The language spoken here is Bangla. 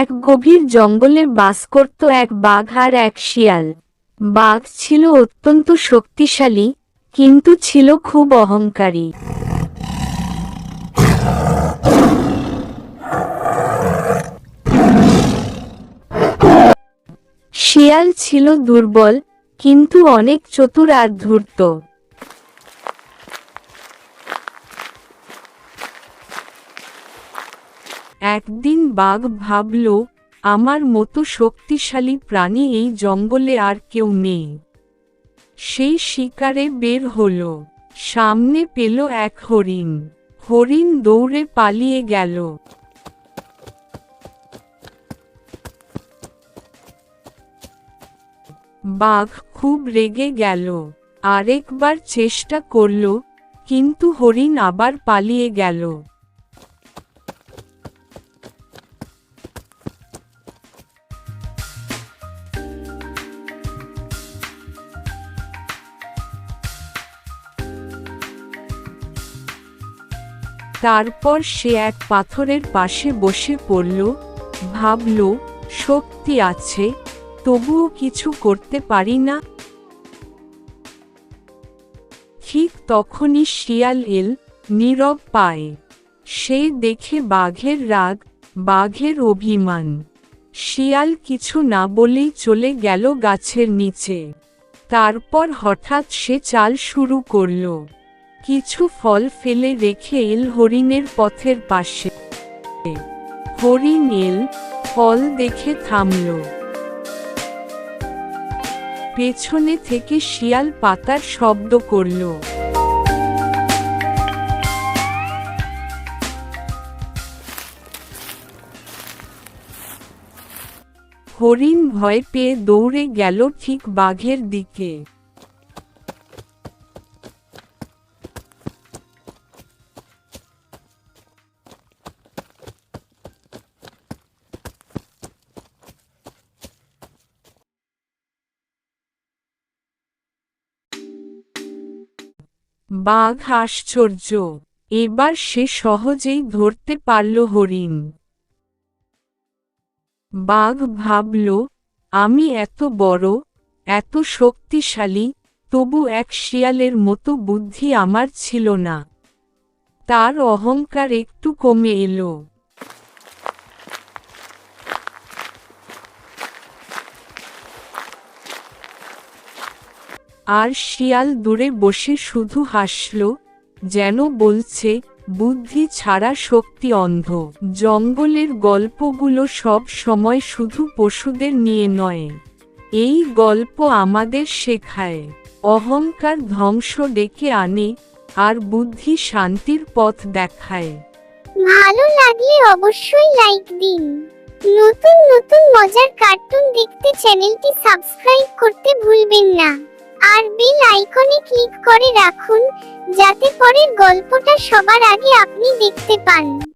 এক গভীর জঙ্গলে বাস করত এক বাঘ আর এক শিয়াল। বাঘ ছিল অত্যন্ত শক্তিশালী, কিন্তু ছিল খুব অহংকারী। শিয়াল ছিল দুর্বল, কিন্তু অনেক চতুর আর ধূর্ত। একদিন বাঘ ভাবল, আমার মতো শক্তিশালী প্রাণী এই জঙ্গলে আর কেউ নেই। সেই শিকারে বের হল। সামনে পেল এক হরিণ। হরিণ দৌড়ে পালিয়ে গেল। বাঘ খুব রেগে গেল। আরেকবার চেষ্টা করল, কিন্তু হরিণ আবার পালিয়ে গেল। তারপর সে এক পাথরের পাশে বসে পড়ল, ভাবল শক্তি আছে, তবুও কিছু করতে পারি না? ঠিক তখনই শিয়াল এল, নীরব পায়। সে দেখে বাঘের রাগ, বাঘের অভিমান। শিয়াল কিছু না বলেই চলে গেল গাছের নিচে। তারপর হঠাৎ সে চাল শুরু করল। কিছু ফল ফেলে রেখে এল হরিণের পথের পাশে। হরিণ এল, ফল দেখে থামল। পেছনে থেকে শিয়াল পাতার শব্দ করল। হরিণ ভয় পেয়ে দৌড়ে গেল ঠিক বাঘের দিকে। বাঘ আশ্চর্য। এবার সে সহজেই ধরতে পারল হরিণ। বাঘ ভাবল, আমি এত বড়, এত শক্তিশালী, তবু এক শিয়ালের মতো বুদ্ধি আমার ছিল না। তার অহংকার একটু কমে এলো। আর শিয়াল দূরে বসে শুধু হাসল, যেন বলছে, বুদ্ধি ছাড়া শক্তি অন্ধ। জঙ্গলের গল্পগুলো সব সময় শুধু পশুদের নিয়ে নয়। এই গল্প আমাদের শেখায়। অহংকার ধ্বংস ডেকে আনে আর বুদ্ধি শান্তির পথ দেখায়। ভালো লাগলে অবশ্যই লাইক দিন। নতুন নতুন মজার কার্টুন দেখতে চ্যানেলটি সাবস্ক্রাইব করতে ভুলবেন না। আর বেল আইকনে ক্লিক করে রাখুন যাতে পরের গল্পটা সবার আগে আপনি দেখতে পান।